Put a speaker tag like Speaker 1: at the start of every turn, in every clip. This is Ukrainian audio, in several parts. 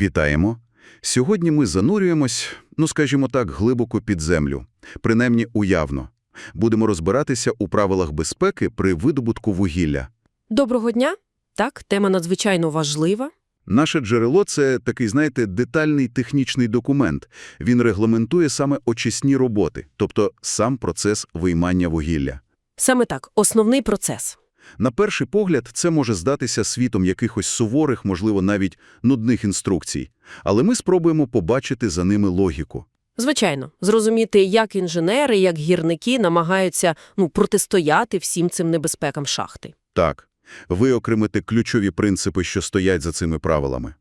Speaker 1: Вітаємо! Сьогодні ми занурюємось, ну скажімо так, глибоко під землю, принаймні уявно. Будемо розбиратися у правилах безпеки при видобутку вугілля.
Speaker 2: Доброго дня. Так, тема надзвичайно важлива.
Speaker 1: Наше джерело – це такий, знаєте, детальний технічний документ. Він регламентує саме очисні роботи, тобто сам процес виймання вугілля.
Speaker 2: Саме так, основний процес.
Speaker 1: На перший погляд, це може здатися світом якихось суворих, можливо, навіть нудних інструкцій. Але ми спробуємо побачити за ними логіку.
Speaker 2: Звичайно, зрозуміти, як інженери, як гірники намагаються ну, протистояти всім цим небезпекам шахти.
Speaker 1: Так, виокремити ключові принципи, що стоять за цими правилами.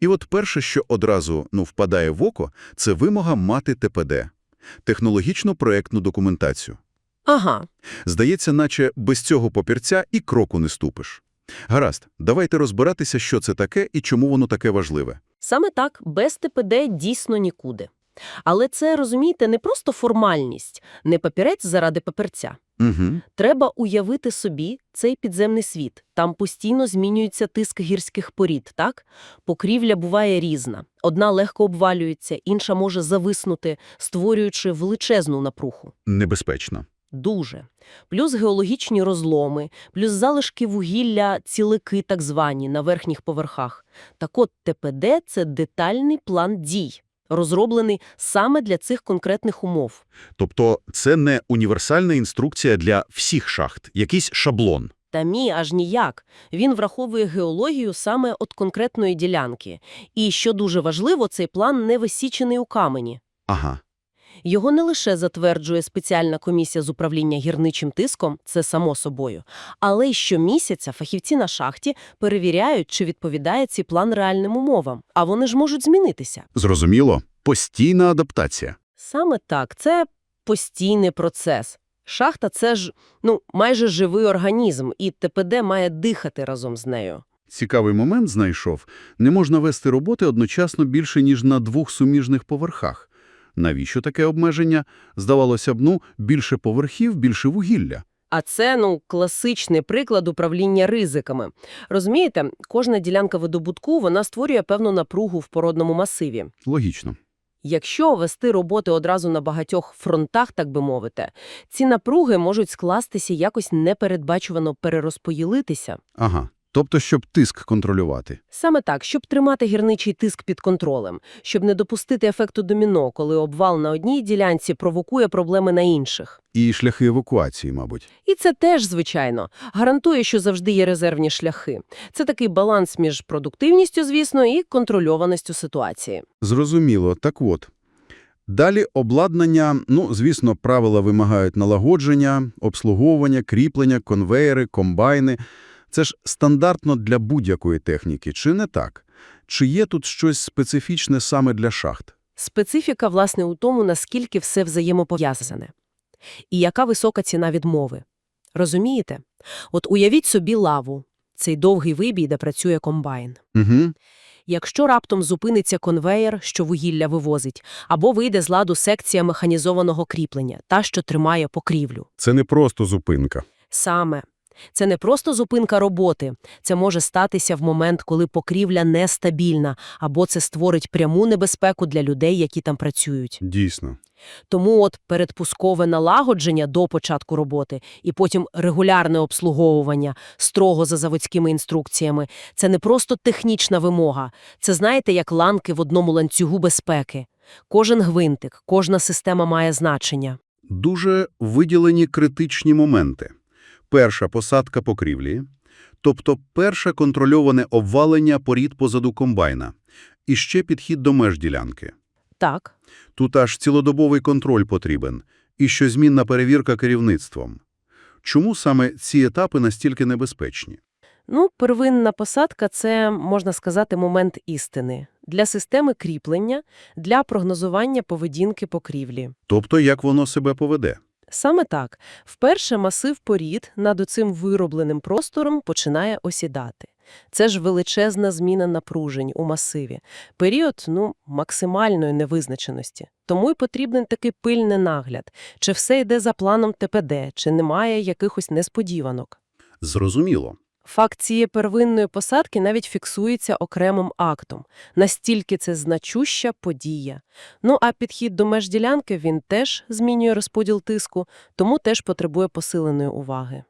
Speaker 1: І от перше, що одразу ну, впадає в око, це вимога мати ТПД – технологічно-проектну документацію.
Speaker 2: Ага,
Speaker 1: Здається, наче без цього папірця і кроку не ступиш. Гаразд, давайте розбиратися, що це таке і чому воно таке важливе.
Speaker 2: саме так, без ТПД дійсно нікуди. Але це, розумієте, не просто формальність, не папірець заради папірця.
Speaker 1: Угу.
Speaker 2: Треба уявити собі цей підземний світ. Там постійно змінюється тиск гірських порід, так? Покрівля буває різна. Одна легко обвалюється, інша може зависнути, створюючи величезну напруху.
Speaker 1: Небезпечно.
Speaker 2: Дуже. Плюс геологічні розломи, плюс залишки вугілля, цілики так звані, на верхніх поверхах. Так от ТПД – це детальний план дій, розроблений саме для цих конкретних умов.
Speaker 3: Тобто це не універсальна інструкція для всіх шахт, якийсь шаблон.
Speaker 2: Та мі, аж ніяк. Він враховує геологію саме от конкретної ділянки. І, що дуже важливо, цей план не висічений у камені.
Speaker 3: Ага.
Speaker 2: Його не лише затверджує спеціальна комісія з управління гірничим тиском, це само собою, але й щомісяця фахівці на шахті перевіряють, чи відповідає цей план реальним умовам, а вони ж можуть змінитися.
Speaker 3: Зрозуміло. Постійна адаптація.
Speaker 2: Саме так, це постійний процес. Шахта – це ж, ну, майже живий організм, і ТПД має дихати разом з нею.
Speaker 3: Цікавий момент знайшов. Не можна вести роботи одночасно більше, ніж на двох суміжних поверхах. Навіщо таке обмеження? Здавалося б, ну, більше поверхів, більше вугілля.
Speaker 2: А це, ну, класичний приклад управління ризиками. Розумієте, кожна ділянка видобутку, вона створює певну напругу в породному масиві.
Speaker 3: Логічно.
Speaker 2: Якщо вести роботи одразу на багатьох фронтах, так би мовити, ці напруги можуть скластися якось непередбачувано перерозподілитися.
Speaker 3: Ага. Тобто, щоб тиск контролювати.
Speaker 2: Саме так, щоб тримати гірничий тиск під контролем, щоб не допустити ефекту доміно, коли обвал на одній ділянці провокує проблеми на інших.
Speaker 3: І шляхи евакуації, мабуть.
Speaker 2: І це теж, звичайно, гарантує, що завжди є резервні шляхи. Це такий баланс між продуктивністю, звісно, і контрольованістю ситуації.
Speaker 3: Зрозуміло. Так от. Далі обладнання, ну, звісно, правила вимагають налагодження, обслуговування, кріплення, конвеєри, комбайни. Це ж стандартно для будь-якої техніки, чи не так? Чи є тут щось специфічне саме для шахт?
Speaker 2: Специфіка, власне, у тому, наскільки все взаємопов'язане. І яка висока ціна відмови. Розумієте? От уявіть собі лаву, цей довгий вибій, де працює комбайн.
Speaker 3: Угу.
Speaker 2: Якщо раптом зупиниться конвеєр, що вугілля вивозить, або вийде з ладу секція механізованого кріплення, та, що тримає покрівлю.
Speaker 3: Це не просто зупинка.
Speaker 2: Саме. Це не просто зупинка роботи. Це може статися в момент, коли покрівля нестабільна, або це створить пряму небезпеку для людей, які там працюють.
Speaker 3: Дійсно.
Speaker 2: Тому от передпускове налагодження до початку роботи і потім регулярне обслуговування строго за заводськими інструкціями – це не просто технічна вимога. Це, знаєте, як ланки в одному ланцюгу безпеки. Кожен гвинтик, кожна система має значення.
Speaker 3: Дуже виділені критичні моменти. Перша – посадка покрівлі, тобто перше контрольоване обвалення порід позаду комбайна. І ще підхід до меж ділянки.
Speaker 2: Так.
Speaker 3: Тут аж цілодобовий контроль потрібен, і щозмінна перевірка керівництвом. Чому саме ці етапи настільки небезпечні?
Speaker 2: Ну, первинна посадка – це, можна сказати, момент істини. Для системи кріплення, для прогнозування поведінки покрівлі.
Speaker 3: Тобто, як воно себе поведе?
Speaker 2: Саме так. Вперше масив порід над оцим виробленим простором починає осідати. Це ж величезна зміна напружень у масиві. Період, ну, максимальної невизначеності. Тому й потрібен такий пильний нагляд. Чи все йде за планом ТПД, чи немає якихось несподіванок.
Speaker 3: Зрозуміло.
Speaker 2: Факт цієї первинної посадки навіть фіксується окремим актом. Настільки це значуща подія. Ну а підхід до межділянки він теж змінює розподіл тиску, тому теж потребує посиленої уваги.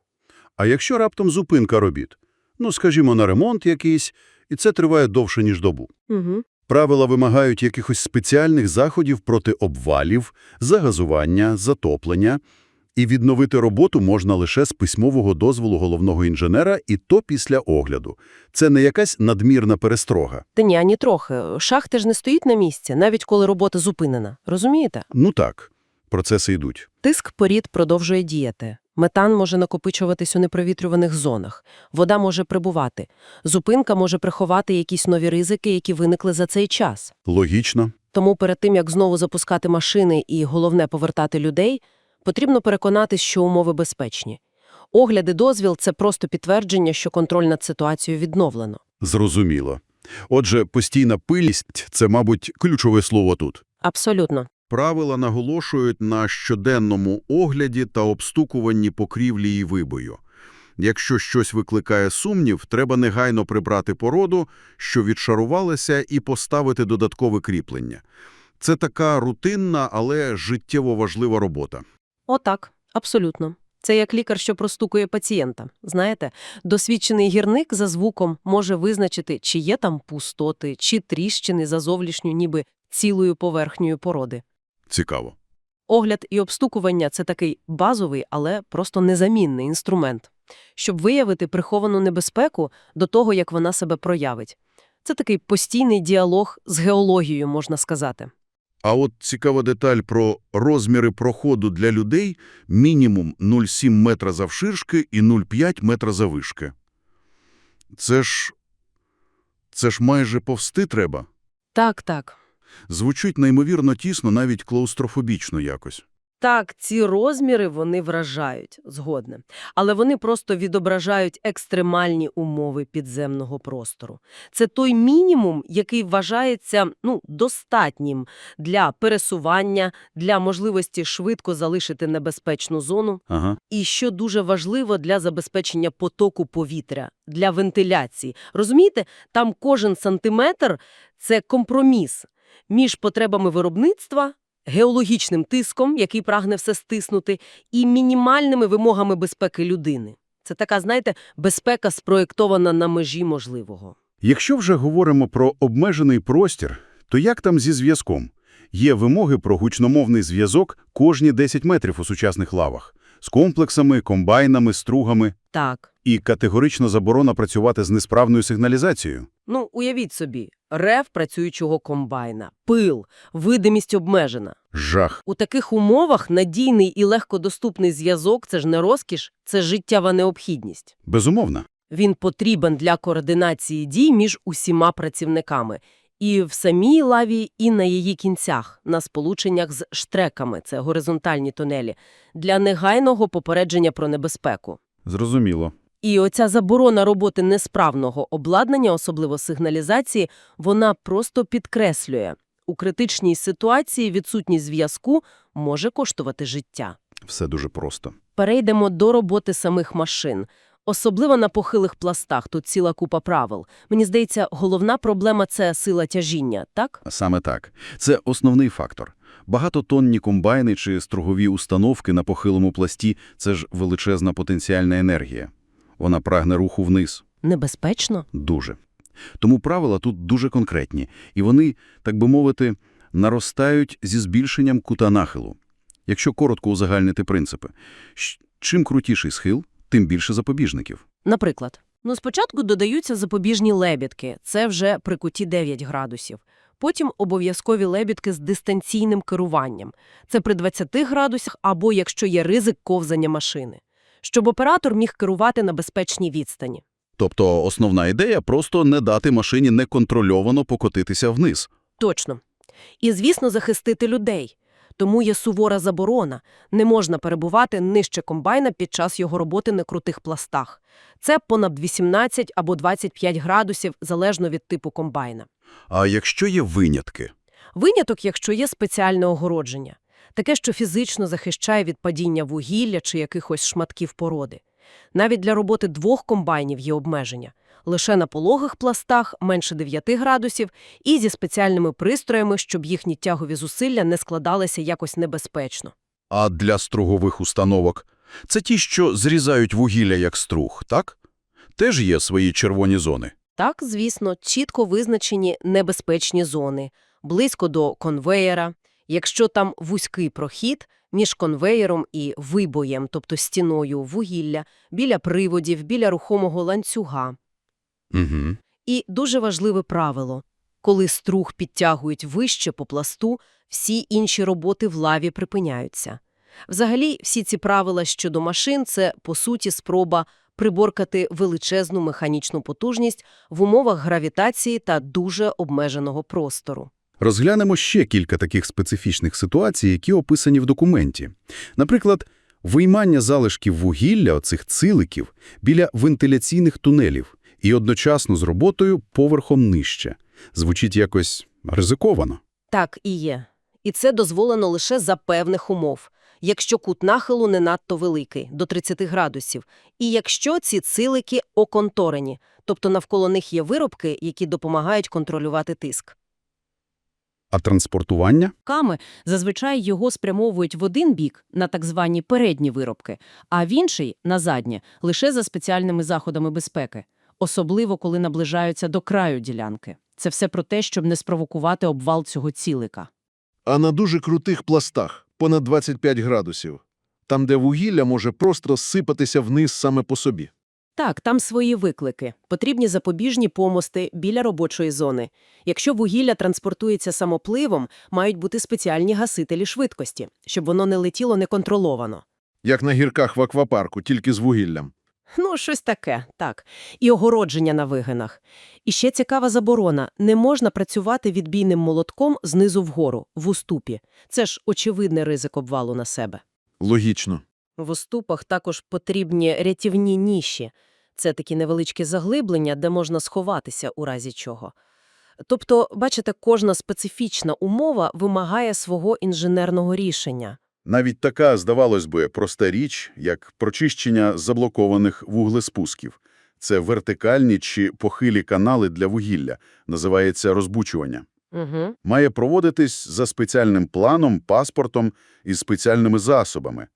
Speaker 3: А якщо раптом зупинка робіт? Ну, скажімо, на ремонт якийсь, і це триває довше, ніж добу.
Speaker 2: Угу.
Speaker 3: Правила вимагають якихось спеціальних заходів проти обвалів, загазування, затоплення. І відновити роботу можна лише з письмового дозволу головного інженера, і то після огляду. Це не якась надмірна перестрога.
Speaker 2: Та ні, ані трохи. Шахта ж не стоїть на місці, навіть коли робота зупинена. Розумієте?
Speaker 3: Ну так, процеси йдуть.
Speaker 2: Тиск порід продовжує діяти. Метан може накопичуватись у непровітрюваних зонах. Вода може прибувати. Зупинка може приховати якісь нові ризики, які виникли за цей час.
Speaker 3: Логічно.
Speaker 2: Тому перед тим, як знову запускати машини і, головне, повертати людей, потрібно переконатись, що умови безпечні. Огляд і дозвіл – це просто підтвердження, що контроль над ситуацією відновлено.
Speaker 3: Зрозуміло. Отже, постійна пильність – це, мабуть, ключове слово тут.
Speaker 2: Абсолютно.
Speaker 3: Правила наголошують на щоденному огляді та обстукуванні покрівлі і вибою. Якщо щось викликає сумнів, треба негайно прибрати породу, що відшарувалася, і поставити додаткове кріплення. Це така рутинна, але життєво важлива робота.
Speaker 2: Отак, абсолютно. Це як лікар, що простукує пацієнта. Знаєте, досвідчений гірник за звуком може визначити, чи є там пустоти, чи тріщини за зовнішню ніби цілою поверхнею породи.
Speaker 3: Цікаво.
Speaker 2: Огляд і обстукування – це такий базовий, але просто незамінний інструмент, щоб виявити приховану небезпеку до того, як вона себе проявить. Це такий постійний діалог з геологією, можна сказати.
Speaker 3: А от цікава деталь про розміри проходу для людей – мінімум 0,7 метра завширшки і 0,5 метра завишки. Це ж... це ж майже повсти треба.
Speaker 2: Так, так.
Speaker 3: Звучить неймовірно тісно, навіть клаустрофобічно якось.
Speaker 2: Так, ці розміри вони вражають, згодне. Але вони просто відображають екстремальні умови підземного простору. Це той мінімум, який вважається ну, достатнім для пересування, для можливості швидко залишити небезпечну зону.
Speaker 3: Ага.
Speaker 2: І що дуже важливо для забезпечення потоку повітря, для вентиляції. Розумієте, там кожен сантиметр – це компроміс між потребами виробництва, геологічним тиском, який прагне все стиснути, і мінімальними вимогами безпеки людини. Це така, знаєте, безпека спроєктована на межі можливого.
Speaker 3: Якщо вже говоримо про обмежений простір, то як там зі зв'язком? Є вимоги про гучномовний зв'язок кожні 10 метрів у сучасних лавах. З комплексами, комбайнами, стругами.
Speaker 2: Так.
Speaker 3: І категорично заборона працювати з несправною сигналізацією.
Speaker 2: Ну, уявіть собі, рев працюючого комбайна, пил, видимість обмежена.
Speaker 3: Жах.
Speaker 2: У таких умовах надійний і легкодоступний зв'язок – це ж не розкіш, це життєва необхідність.
Speaker 3: Безумовно.
Speaker 2: Він потрібен для координації дій між усіма працівниками. І в самій лаві, і на її кінцях, на сполученнях з штреками – це горизонтальні тунелі, для негайного попередження про небезпеку.
Speaker 3: Зрозуміло.
Speaker 2: І оця заборона роботи несправного обладнання, особливо сигналізації, вона просто підкреслює. У критичній ситуації відсутність зв'язку може коштувати життя.
Speaker 3: Все дуже просто.
Speaker 2: Перейдемо до роботи самих машин. Особливо на похилих пластах, тут ціла купа правил. Мені здається, головна проблема – це сила тяжіння, так?
Speaker 3: Саме так. Це основний фактор. Багатотонні комбайни чи стругові установки на похилому пласті – це ж величезна потенціальна енергія. Вона прагне руху вниз.
Speaker 2: Небезпечно?
Speaker 3: Дуже. Тому правила тут дуже конкретні, і вони, так би мовити, наростають зі збільшенням кута нахилу. Якщо коротко узагальнити принципи, чим крутіший схил, тим більше запобіжників.
Speaker 2: Наприклад, ну спочатку додаються запобіжні лебідки, це вже при куті 9 градусів. Потім обов'язкові лебідки з дистанційним керуванням. Це при 20 градусах або якщо є ризик ковзання машини. Щоб оператор міг керувати на безпечній відстані.
Speaker 3: Тобто основна ідея – просто не дати машині неконтрольовано покотитися вниз.
Speaker 2: Точно. І, звісно, захистити людей. Тому є сувора заборона. Не можна перебувати нижче комбайна під час його роботи на крутих пластах. Це понад 18 або 25 градусів, залежно від типу комбайна.
Speaker 3: А якщо є винятки?
Speaker 2: Виняток, якщо є спеціальне огородження. Таке, що фізично захищає від падіння вугілля чи якихось шматків породи. Навіть для роботи двох комбайнів є обмеження. Лише на пологих пластах менше 9 градусів і зі спеціальними пристроями, щоб їхні тягові зусилля не складалися якось небезпечно.
Speaker 1: А для стругових установок? Це ті, що зрізають вугілля як струг, так? Теж є свої червоні зони.
Speaker 2: Так, звісно, чітко визначені небезпечні зони, близько до конвеєра. Якщо там вузький прохід між конвеєром і вибоєм, тобто стіною вугілля, біля приводів, біля рухомого ланцюга.
Speaker 1: Угу.
Speaker 2: І дуже важливе правило – коли струг підтягують вище по пласту, всі інші роботи в лаві припиняються. Взагалі, всі ці правила щодо машин – це, по суті, спроба приборкати величезну механічну потужність в умовах гравітації та дуже обмеженого простору.
Speaker 3: Розглянемо ще кілька таких специфічних ситуацій, які описані в документі. Наприклад, виймання залишків вугілля, оцих циликів, біля вентиляційних тунелів і одночасно з роботою поверхом нижче. Звучить якось ризиковано.
Speaker 2: Так і є. І це дозволено лише за певних умов. Якщо кут нахилу не надто великий, до 30 градусів, і якщо ці цилики оконторені, тобто навколо них є виробки, які допомагають контролювати тиск.
Speaker 3: А транспортування?
Speaker 4: Ками зазвичай його спрямовують в один бік на так звані передні виробки, а в інший – на задні, лише за спеціальними заходами безпеки, особливо коли наближаються до краю ділянки. Це все про те, щоб не спровокувати обвал цього цілика.
Speaker 5: А на дуже крутих пластах, понад 25 градусів, там, де вугілля може просто сипатися вниз саме по собі.
Speaker 2: Так, там свої виклики. Потрібні запобіжні помости біля робочої зони. Якщо вугілля транспортується самопливом, мають бути спеціальні гасителі швидкості, щоб воно не летіло неконтроловано.
Speaker 5: Як на гірках в аквапарку, тільки з вугіллям.
Speaker 2: Ну, щось таке, так. І огородження на вигинах. І ще цікава заборона. Не можна працювати відбійним молотком знизу вгору, в уступі. Це ж очевидний ризик обвалу на себе.
Speaker 5: Логічно.
Speaker 2: В уступах також потрібні рятівні ніші. Це такі невеличкі заглиблення, де можна сховатися у разі чого. Тобто, бачите, кожна специфічна умова вимагає свого інженерного рішення.
Speaker 1: Навіть така, здавалось би, проста річ, як прочищення заблокованих вуглеспусків. Це вертикальні чи похилі канали для вугілля, називається розбучування.
Speaker 2: Угу.
Speaker 1: Має проводитись за спеціальним планом, паспортом і спеціальними засобами.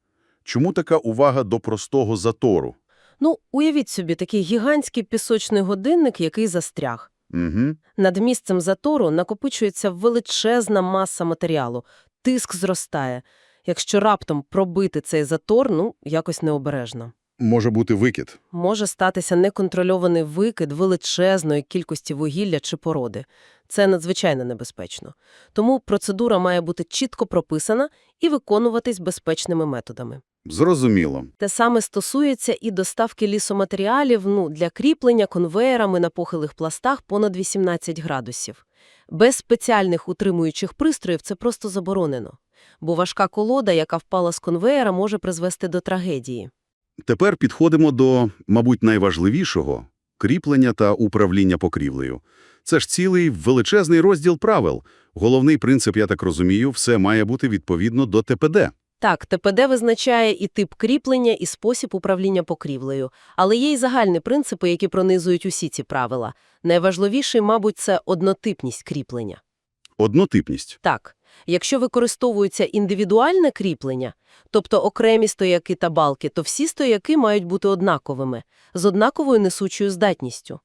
Speaker 1: Чому така увага до простого затору?
Speaker 2: Ну, уявіть собі такий гігантський пісочний годинник, який застряг.
Speaker 1: Угу.
Speaker 2: Над місцем затору накопичується величезна маса матеріалу, тиск зростає. Якщо раптом пробити цей затор, ну, якось необережно.
Speaker 1: Може бути викид.
Speaker 2: Може статися неконтрольований викид величезної кількості вугілля чи породи. Це надзвичайно небезпечно. Тому процедура має бути чітко прописана і виконуватись безпечними методами.
Speaker 1: Зрозуміло.
Speaker 2: Те саме стосується і доставки лісоматеріалів ну, для кріплення конвеєрами на похилих пластах понад 18 градусів. Без спеціальних утримуючих пристроїв це просто заборонено. Бо важка колода, яка впала з конвеєра, може призвести до трагедії.
Speaker 1: Тепер підходимо до, мабуть, найважливішого – кріплення та управління покрівлею. Це ж цілий величезний розділ правил. Головний принцип, я так розумію, все має бути відповідно до ТПД.
Speaker 2: Так, ТПД визначає і тип кріплення, і спосіб управління покрівлею. Але є й загальні принципи, які пронизують усі ці правила. Найважливіший, мабуть, це однотипність кріплення.
Speaker 1: Однотипність.
Speaker 2: Так, якщо використовується індивідуальне кріплення, тобто окремі стояки та балки, то всі стояки мають бути однаковими, з однаковою несучою здатністю.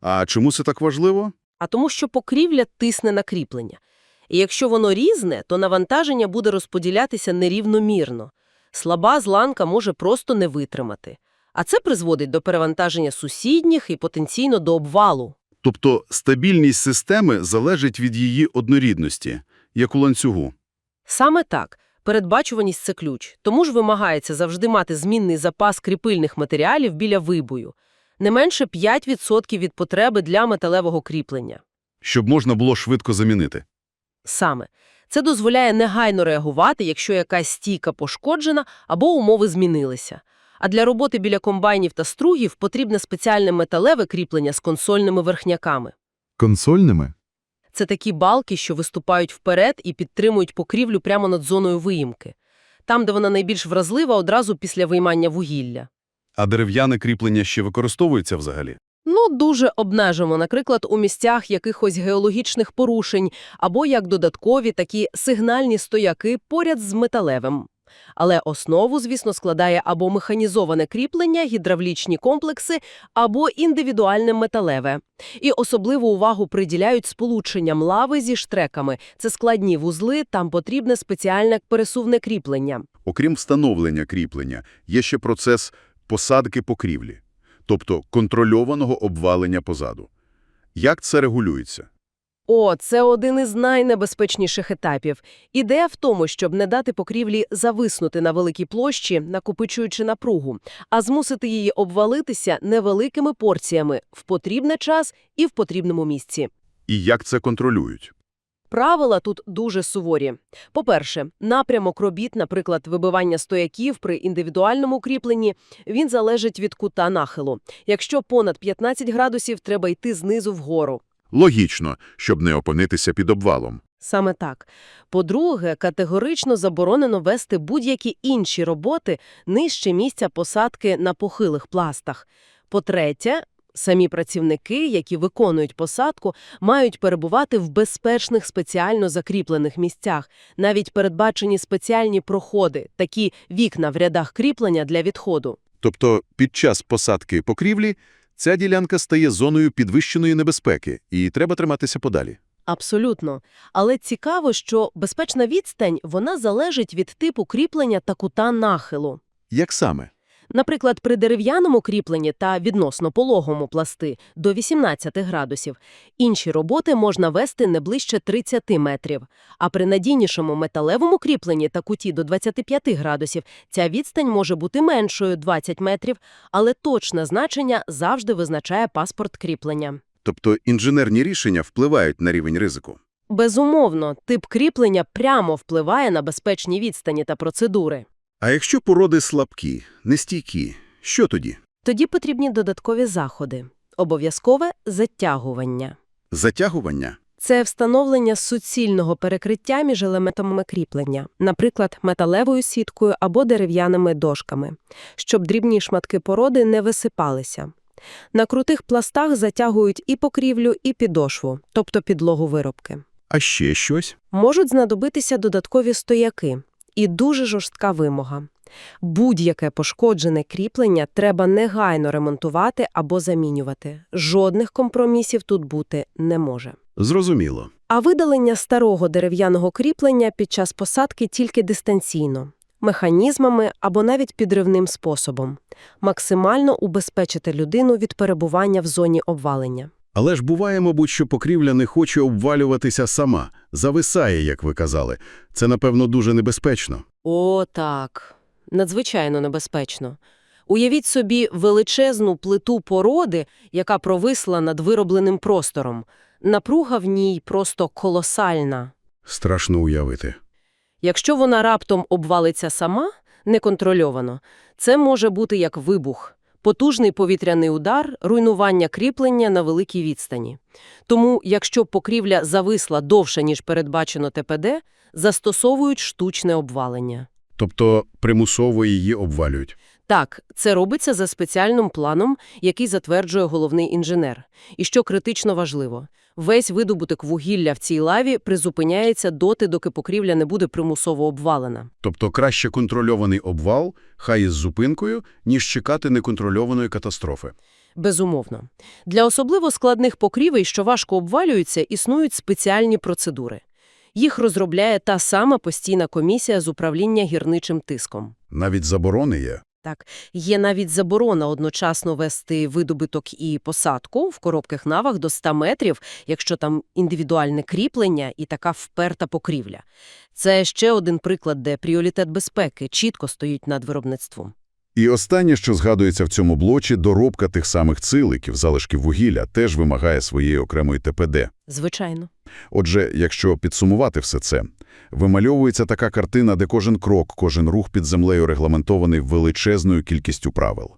Speaker 1: А чому це так важливо?
Speaker 2: А тому, що покрівля тисне на кріплення. І якщо воно різне, то навантаження буде розподілятися нерівномірно. Слаба зланка може просто не витримати. А це призводить до перевантаження сусідніх і потенційно до обвалу.
Speaker 1: Тобто стабільність системи залежить від її однорідності, як у ланцюгу.
Speaker 2: Саме так. Передбачуваність – це ключ. Тому ж вимагається завжди мати змінний запас кріпильних матеріалів біля вибою. Не менше 5% від потреби для металевого кріплення.
Speaker 1: Щоб можна було швидко замінити.
Speaker 2: Саме. Це дозволяє негайно реагувати, якщо якась стійка пошкоджена або умови змінилися. А для роботи біля комбайнів та стругів потрібне спеціальне металеве кріплення з консольними верхняками.
Speaker 3: Консольними?
Speaker 2: Це такі балки, що виступають вперед і підтримують покрівлю прямо над зоною виїмки. Там, де вона найбільш вразлива, одразу після виймання вугілля.
Speaker 3: А дерев'яне кріплення ще використовується взагалі?
Speaker 2: Ну, дуже обмежимо, наприклад, у місцях якихось геологічних порушень або як додаткові такі сигнальні стояки поряд з металевим. Але основу, звісно, складає або механізоване кріплення, гідравлічні комплекси, або індивідуальне металеве. І особливу увагу приділяють сполученням лави зі штреками. Це складні вузли, там потрібне спеціальне пересувне кріплення.
Speaker 1: Окрім встановлення кріплення, є ще процес посадки покрівлі, тобто контрольованого обвалення позаду. Як це регулюється?
Speaker 2: О, це один із найнебезпечніших етапів. Ідея в тому, щоб не дати покрівлі зависнути на великій площі, накопичуючи напругу, а змусити її обвалитися невеликими порціями в потрібний час і в потрібному місці.
Speaker 1: І як це контролюють?
Speaker 2: Правила тут дуже суворі. По-перше, напрямок робіт, наприклад, вибивання стояків при індивідуальному кріпленні, він залежить від кута нахилу. Якщо понад 15 градусів, треба йти знизу вгору.
Speaker 1: Логічно, щоб не опинитися під обвалом.
Speaker 2: Саме так. По-друге, категорично заборонено вести будь-які інші роботи нижче місця посадки на похилих пластах. По-третє, самі працівники, які виконують посадку, мають перебувати в безпечних спеціально закріплених місцях. Навіть передбачені спеціальні проходи, такі вікна в рядах кріплення для відходу.
Speaker 1: Тобто під час посадки покрівлі ця ділянка стає зоною підвищеної небезпеки, і треба триматися подалі.
Speaker 2: Абсолютно. Але цікаво, що безпечна відстань, вона залежить від типу кріплення та кута нахилу.
Speaker 1: Як саме?
Speaker 2: Наприклад, при дерев'яному кріпленні та відносно пологому пласти до 18 градусів інші роботи можна вести не ближче 30 метрів, а при надійнішому металевому кріпленні та куті до 25 градусів ця відстань може бути меншою 20 метрів, але точне значення завжди визначає паспорт кріплення.
Speaker 1: Тобто інженерні рішення впливають на рівень ризику.
Speaker 2: Безумовно, тип кріплення прямо впливає на безпечні відстані та процедури.
Speaker 1: А якщо породи слабкі, нестійкі, що тоді?
Speaker 2: Тоді потрібні додаткові заходи. Обов'язкове затягування.
Speaker 1: Затягування?
Speaker 2: Це встановлення суцільного перекриття між елементами кріплення, наприклад, металевою сіткою або дерев'яними дошками, щоб дрібні шматки породи не висипалися. На крутих пластах затягують і покрівлю, і підошву, тобто підлогу виробки.
Speaker 1: А ще щось?
Speaker 2: Можуть знадобитися додаткові стояки і дуже жорстка вимога. Будь-яке пошкоджене кріплення треба негайно ремонтувати або замінювати. Жодних компромісів тут бути не може.
Speaker 1: Зрозуміло.
Speaker 2: А видалення старого дерев'яного кріплення під час посадки тільки дистанційно, механізмами або навіть підривним способом. Максимально убезпечити людину від перебування в зоні обвалення.
Speaker 3: Але ж буває, мабуть, що покрівля не хоче обвалюватися сама, зависає, як ви казали. Це, напевно, дуже небезпечно.
Speaker 2: О, так. Надзвичайно небезпечно. Уявіть собі величезну плиту породи, яка провисла над виробленим простором. Напруга в ній просто колосальна.
Speaker 3: Страшно уявити.
Speaker 2: Якщо вона раптом обвалиться сама, неконтрольовано, це може бути як вибух, потужний повітряний удар, руйнування кріплення на великій відстані. Тому, якщо покрівля зависла довше, ніж передбачено ТПД, застосовують штучне обвалення.
Speaker 3: Тобто примусово її обвалюють.
Speaker 2: Так, це робиться за спеціальним планом, який затверджує головний інженер. І що критично важливо, весь видобуток вугілля в цій лаві призупиняється доти, доки покрівля не буде примусово обвалена.
Speaker 3: Тобто краще контрольований обвал, хай із зупинкою, ніж чекати неконтрольованої катастрофи.
Speaker 2: Безумовно. Для особливо складних покрівель, що важко обвалюються, існують спеціальні процедури. Їх розробляє та сама постійна комісія з управління гірничим тиском.
Speaker 3: Навіть заборони є.
Speaker 2: Так, є навіть заборона одночасно вести видобуток і посадку в коробких навах до 100 метрів, якщо там індивідуальне кріплення і така вперта покрівля. Це ще один приклад, де пріоритет безпеки чітко стоїть над виробництвом.
Speaker 1: І останнє, що згадується в цьому блочі, доробка тих самих циликів, залишків вугілля, теж вимагає своєї окремої ТПД.
Speaker 2: Звичайно.
Speaker 1: Отже, якщо підсумувати все це, вимальовується така картина, де кожен крок, кожен рух під землею регламентований величезною кількістю правил.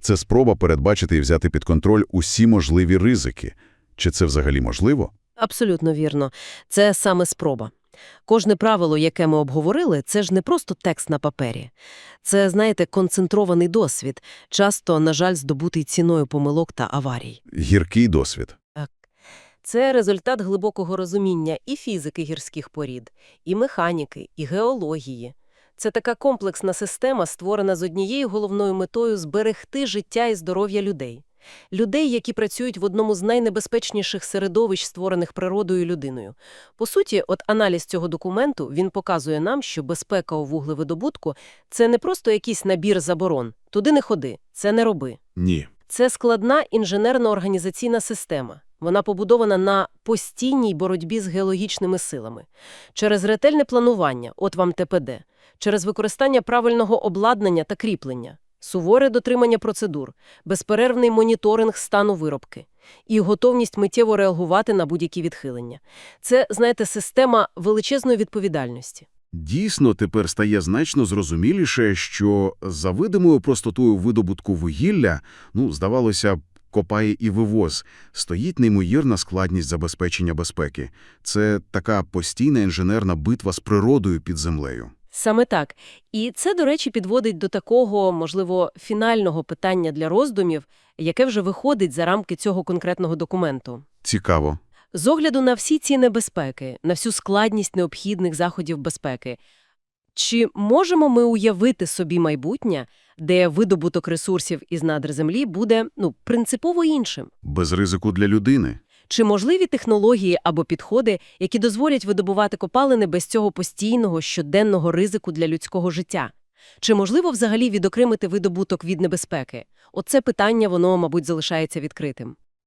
Speaker 1: Це спроба передбачити і взяти під контроль усі можливі ризики. Чи це взагалі можливо?
Speaker 2: Абсолютно вірно. Це саме спроба. Кожне правило, яке ми обговорили, це ж не просто текст на папері. Це, знаєте, концентрований досвід, часто, на жаль, здобутий ціною помилок та аварій.
Speaker 1: Гіркий досвід.
Speaker 2: Це результат глибокого розуміння і фізики гірських порід, і механіки, і геології. Це така комплексна система, створена з однією головною метою – зберегти життя і здоров'я людей. Людей, які працюють в одному з найнебезпечніших середовищ, створених природою і людиною. По суті, от аналіз цього документу, він показує нам, що безпека у вуглевидобутку – це не просто якийсь набір заборон. Туди не ходи, це не роби.
Speaker 5: Ні.
Speaker 2: Це складна інженерно-організаційна система. Вона побудована на постійній боротьбі з геологічними силами. Через ретельне планування, от вам ТПД, через використання правильного обладнання та кріплення, суворе дотримання процедур, безперервний моніторинг стану виробки і готовність миттєво реагувати на будь-які відхилення. Це, знаєте, система величезної відповідальності.
Speaker 6: Дійсно, тепер стає значно зрозуміліше, що за видимою простотою видобутку вугілля, ну, здавалося б, копає і вивоз, стоїть неймовірна складність забезпечення безпеки. Це така постійна інженерна битва з природою під землею.
Speaker 2: Саме так. І це, до речі, підводить до такого, можливо, фінального питання для роздумів, яке вже виходить за рамки цього конкретного документу.
Speaker 1: Цікаво.
Speaker 2: З огляду на всі ці небезпеки, на всю складність необхідних заходів безпеки, чи можемо ми уявити собі майбутнє, де видобуток ресурсів із надр землі буде ну, принципово іншим?
Speaker 1: Без ризику для людини.
Speaker 2: Чи можливі технології або підходи, які дозволять видобувати копалини без цього постійного щоденного ризику для людського життя? Чи можливо взагалі відокремити видобуток від небезпеки? Оце питання, воно, мабуть, залишається відкритим.